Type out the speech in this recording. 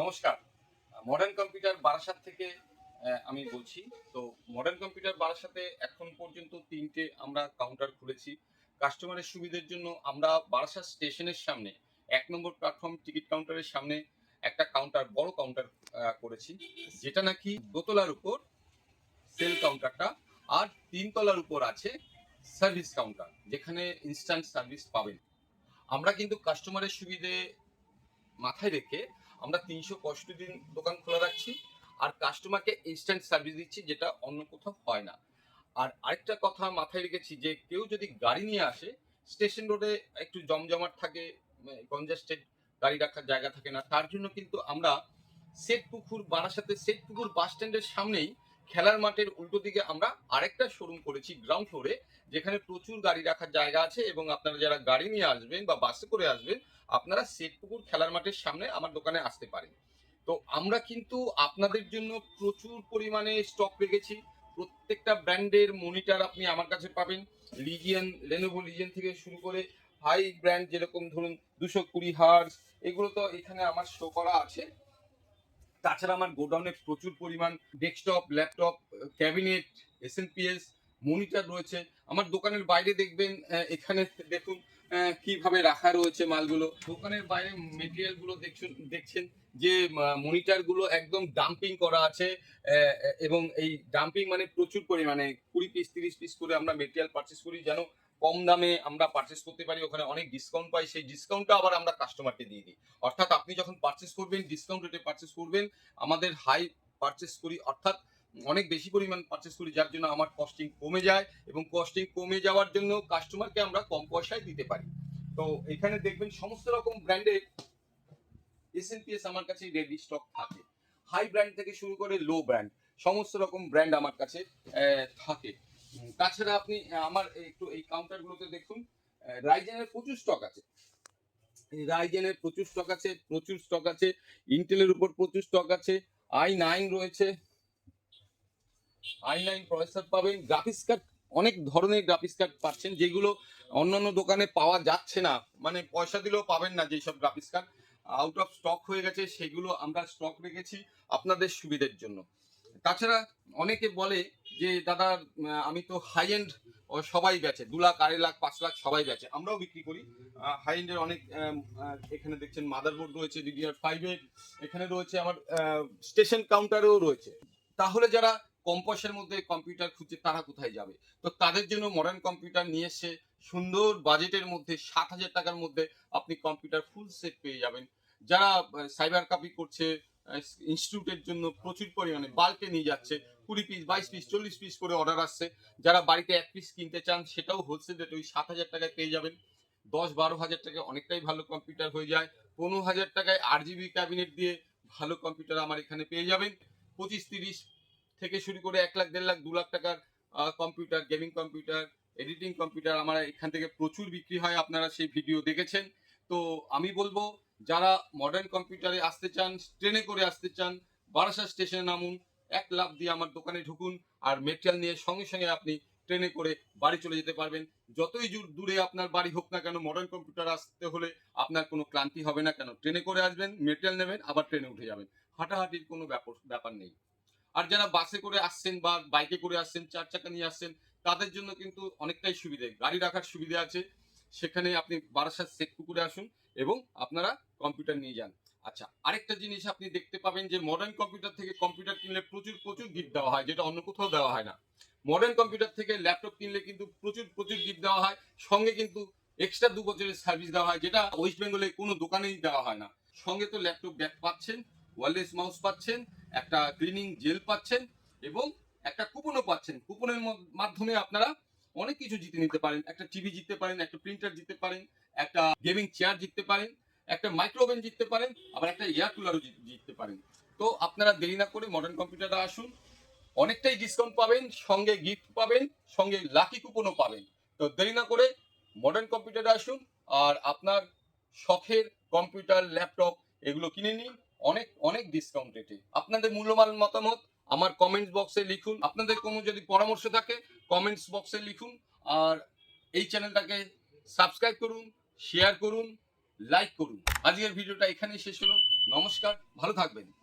নমস্কার। Modern computer Barasat থেকে আমি বলছি। তো মডার্ন কম্পিউটার বারাসাতে এখন পর্যন্ত তিনটে আমরা কাউন্টার খুলেছি। কাস্টমারের সুবিধার জন্য আমরা বারাসাত স্টেশনের সামনে, এক নম্বর প্ল্যাটফর্ম টিকিট কাউন্টারের সামনে একটা কাউন্টার বড় কাউন্টার করেছি। যেটা নাকি দোতলার উপর সেল কাউন্টারটা আর তিনতলার উপর আছে সার্ভিস কাউন্টার যেখানে ইনস্ট্যান্ট সার্ভিস পাবেন। আমরা কিন্তু কাস্টমারের সুবিধে মাথায় রেখে আমরা তিনশো পঁয়ষট্টি দিন দোকান খোলা রাখছি, আর কাস্টমারকে ইনস্ট্যান্ট সার্ভিস দিচ্ছি, যেটা অন্য কোথাও হয় না। আর আরেকটা কথা মাথায় রেখেছি যে, কেউ যদি গাড়ি নিয়ে আসে স্টেশন রোডে একটু জমজমাট থাকে কনজাস্টেড গাড়ি রাখার জায়গা থাকে না, তার জন্য কিন্তু আমরা সেট পুকুর বারাসাতে সেট পুকুর বাস স্ট্যান্ডের সামনেই খেলার মাঠের উল্টো দিকে আমরা আরেকটা শোরুম করেছি গ্রাউন্ড ফ্লোরে যেখানে প্রচুর গাড়ি রাখার জায়গা আছে, এবং আপনারা যারা গাড়ি নিয়ে আসবেন বা বাসে করে আসবেন আপনারা সেটপুকুর খেলার মাঠের সামনে আমার দোকানে আসতে পারেন। তো আমরা কিন্তু আপনাদের জন্য প্রচুর পরিমাণে স্টক রেখেছি। প্রত্যেকটা ব্র্যান্ডের মনিটর আপনি আমার কাছে পাবেন। লিজিয়ান লেনোভো লিজিয়ান থেকে শুরু করে হাই ব্র্যান্ড যেরকম ধরুন দুশো কুড়ি হার্স এগুলো তো এখানে আমার শো করা আছে। তাছাড়া আমার গোডাউনে প্রচুর পরিমাণ desktop laptop cabinets monitor রয়েছে। আমার দোকানের বাইরে দেখবেন এখানে দেখুন কীভাবে রাখা রয়েছে মালগুলো? দোকানের বাইরে মেটেরিয়ালগুলো দেখছেন যে মনিটরগুলো একদম ডাম্পিং করা আছে এবং এই ডাম্পিং মানে প্রচুর পরিমাণে, কুড়ি পিস তিরিশ পিস করে আমরা মেটেরিয়াল পারচেস করি, যেন কম দামে আমরা পারচেস করতে পারি, ওখানে অনেক ডিসকাউন্ট পাই, সেই ডিসকাউন্টটা আবার আমরা কাস্টমারকে দিয়ে দিই। অর্থাৎ আপনি যখন পারচেস করবেন ডিসকাউন্ট রেটে পারচেস করবেন, আমাদের হাই পারচেস করি, অর্থাৎ অনেক বেশি পরিমাণ পারচেস করি, যার জন্য আমার কস্টিং কমে যায় এবং কস্টিং কমে যাওয়ার জন্য কাস্টমারকে আমরা কম পয়সায় দিতে পারি। তো এখানে দেখবেন সমস্ত রকম ব্র্যান্ডের এসএনপিএস আমার কাছে রেডি স্টক থাকে। হাই ব্র্যান্ড থেকে শুরু করে লো ব্র্যান্ড সমস্ত রকম ব্র্যান্ড আমার কাছে থাকে। তাছাড়া আপনি আমার একটু এই কাউন্টারগুলোতে দেখুন রাইজেনের প্রচুর স্টক আছে। রাইজেনের প্রচুর স্টক আছে, প্রচুর স্টক আছে ইন্টেলের উপর প্রচুর স্টক আছে আই নাইন রয়েছে আই নাইন প্রসেসর পাবেন। গ্রাফিক্স কার্ড অনেক ধরনের গ্রাফিক্স কার্ড পাচ্ছেন, যেগুলো অন্যান্য দোকানে পাওয়া যাচ্ছে না। মানে পয়সা দিলেও পাবেন না যেসব graphics card out of stock হয়ে গেছে, সেগুলো আমরা স্টক রেখেছি আপনাদের সুবিধের জন্য। তাছাড়া অনেকে বলে যে, দাদা আমি তো হাই এন্ড সবাই বেচে, দু লাখ, আড়াই লাখ, পাঁচ লাখ সবাই বেচে। আমরাও বিক্রি করি। হাই এন্ডের অনেক এখানে দেখছেন মাদারবোর্ড রয়েছে ডিডিআর ফাইভের এখানে রয়েছে, আমার স্টেশন কাউন্টারেও রয়েছে। তাহলে যারা কম পয়সার মধ্যে কম্পিউটার খুঁজছে তারা কোথায় যাবে? তো তাদের জন্য মডার্ন কম্পিউটার নিয়ে এসে সুন্দর বাজেটের মধ্যে সাত হাজার টাকার মধ্যে আপনি কম্পিউটার ফুল সেট পেয়ে যাবেন। যারা সাইবার কাপি করছে ইনস্টিটিউটের জন্য প্রচুর পরিমাণে বাল্কে নিয়ে যাচ্ছে, কুড়ি পিস বাইশ পিস চল্লিশ পিস করে অর্ডার আসছে। যারা বাড়িতে এক পিস কিনতে চান, সেটাও হোলসেল রেট ওই সাত হাজার টাকায় পেয়ে যাবেন। দশ বারো হাজার টাকায় অনেকটাই ভালো কম্পিউটার হয়ে যায়। পনেরো হাজার টাকায় আট জিবি ক্যাবিনেট দিয়ে ভালো কম্পিউটার আমার এখানে পেয়ে যাবেন। পঁচিশ তিরিশ থেকে শুরু করে এক লাখ, দেড় লাখ, দু লাখ টাকার computer gaming computer editing computer আমার এখান থেকে প্রচুর বিক্রি হয়, আপনারা সেই ভিডিও দেখেছেন। তো আমি বলব, যারা মডার্ন কম্পিউটারে আসতে চান ট্রেনে করে আসতে চান বারাসা স্টেশনে নামুন, এক লাখ দিয়ে আমার দোকানে ঢুকুন আর মেটেরিয়াল নিয়ে সঙ্গে সঙ্গে আপনি ট্রেনে করে বাড়ি চলে যেতে পারবেন। যতই দূরে আপনার বাড়ি হোক না কেন মডার্ন কম্পিউটার আসতে হলে আপনার কোনো ক্লান্তি হবে না কেন। ট্রেনে করে আসবেন মেটেরিয়াল নেবেন, আবার ট্রেনে উঠে যাবেন। হাঁটাহাঁটির কোনো ব্যাপার ব্যাপার নেই। আর যারা বাসে করে আসছেন বা বাইকে করে আসছেন, চার চাকা নিয়ে আসছেন, তাদের জন্য কিন্তু অনেকটাই সুবিধে, গাড়ি রাখার সুবিধা আছে। সেখানে আপনি বারাসাত সেট পুকুরে আসুন এবং আপনারা কম্পিউটার নিয়ে যান। আচ্ছা আরেকটা জিনিস আপনি দেখতে পাবেন যে মডার্ন কম্পিউটার থেকে কম্পিউটার কিনলে প্রচুর প্রচুর গিফট দেওয়া হয়, যেটা অন্য কোথাও দেওয়া হয় না। মডার্ন কম্পিউটার থেকে ল্যাপটপ কিনলে কিন্তু প্রচুর প্রচুর গিফট দেওয়া হয়। সঙ্গে কিন্তু এক্সট্রা দু বছরের সার্ভিস দেওয়া হয়, যেটা ওয়েস্ট বেঙ্গলে কোনো দোকানেই দেওয়া হয় না। সঙ্গে তো ল্যাপটপ ব্যাগ পাচ্ছেন ওয়ারলেস মাউস পাচ্ছেন একটা ক্লিনিং জেল পাচ্ছেন এবং একটা কুপনও পাচ্ছেন। কুপনের মাধ্যমে আপনারা অনেক কিছু জিতে নিতে পারেন। একটা টিভি জিততে পারেন, একটা প্রিন্টার জিততে পারেন, একটা গেমিং চেয়ার জিততে পারেন, একটা মাইক্রোওভেন জিততে পারেন, আবার একটা এয়ার কুলারও জিততে পারেন। তো আপনারা দেরি না করে মডার্ন কম্পিউটারে আসুন। অনেকটাই ডিসকাউন্ট পাবেন, সঙ্গে গিফট পাবেন, সঙ্গে লাকি কুপনও পাবেন। তো দেরি না করে মডার্ন কম্পিউটারে আসুন, আর আপনার শখের কম্পিউটার ল্যাপটপ এগুলো কিনে নিন। অনেক অনেক ডিসকাউন্ট রেটে আপনাদের মূল্যবান মতামত আমার কমেন্টস বক্সে লিখুন। আপনাদের কোনো যদি পরামর্শ থাকে কমেন্টস বক্সে লিখুন। আর এই চ্যানেলটাকে সাবস্ক্রাইব করুন শেয়ার করুন লাইক করুন। আজকের ভিডিওটা এখানেই শেষ হলো। নমস্কার, ভালো থাকবেন।